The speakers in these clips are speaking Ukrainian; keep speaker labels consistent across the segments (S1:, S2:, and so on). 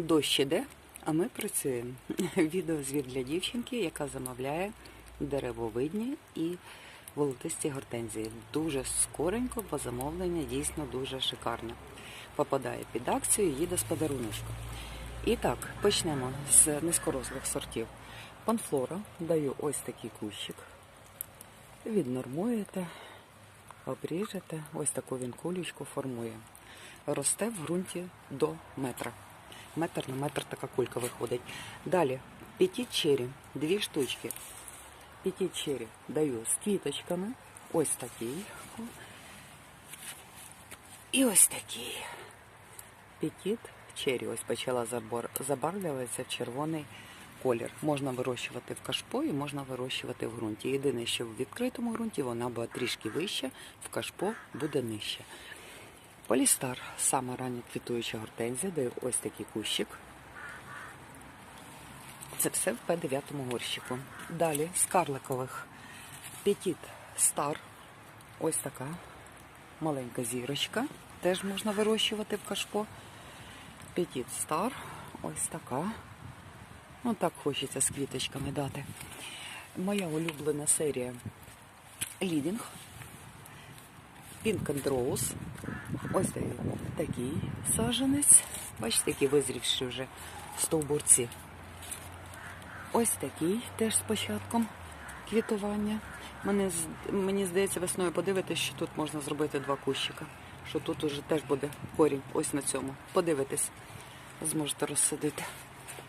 S1: Дощ іде, а ми працюємо. Відеозвіт для дівчинки, яка замовляє деревовидні і волотисті гортензії. Дуже скоренько, бо замовлення дійсно дуже шикарне. Попадає під акцію, їде з подаруночком. І так, почнемо з низькорослих сортів. Панфлора даю ось такий кущик. Віднормуєте, обріжете, ось таку він кулечку формує. Росте в ґрунті до метра. Метр на метр така кулька виходить. Далі п'яті чері, дві штучки. П'яті чері даю з квіточками. Ось такий. І ось такий. Петіт чері ось почала забарвлюватися в червоний колір. Можна вирощувати в кашпо і можна вирощувати в ґрунті. Єдине, що в відкритому ґрунті вона буде трішки вища, в кашпо буде нижче. Полістар, саме ранньо квітуюча гортензія, даю ось такий кущик. Це все в П9 горщику. Далі з карликових Петіт Стар. Ось така маленька зірочка. Теж можна вирощувати в кашпо. Петіт Стар. Ось така. Ну так хочеться з квіточками дати. Моя улюблена серія Лідінг. Pink and Rose. Ось такий саженець. Бачите, які визрівші вже стовбурці. Ось такий теж з початком квітування. Мені, мені здається, весною подивитись, що тут можна зробити два кущика. Що тут уже теж буде корінь, ось на цьому. Подивитись, зможете розсадити,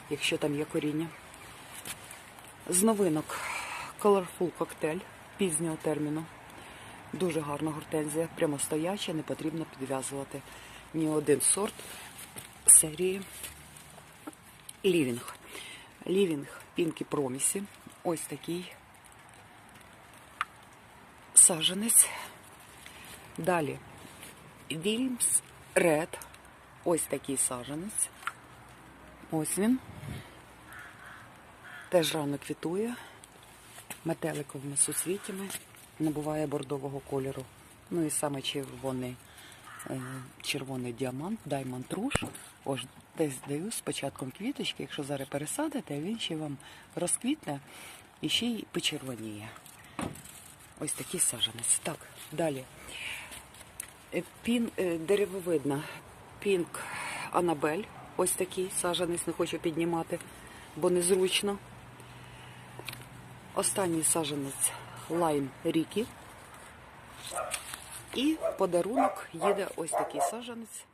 S1: якщо там є коріння. З новинок Colorful Cocktail пізнього терміну. Дуже гарна гортензія, прямо стояча, не потрібно підв'язувати ні один сорт серії Лівінг. Лівінг Пінкі Промісі. Ось такий саженець. Далі Вільмс Ред. Ось такий саженець. Ось він. Теж рано квітує. Метеликовими суцвітями. Набуває бордового кольору. Ну і саме червоний, е, червоний діамант, Diamond Rouge. Ось десь даю з початком квіточки. Якщо зараз пересадите, він ще вам розквітне і ще й почервоніє. Ось такий саженець. Так, далі. Е, Пін, е, деревовидна. Пінк Анабель. Ось такий саженець, не хочу піднімати, бо незручно. Останній саженець лайм рікі. І подарунок їде ось такий сажанець.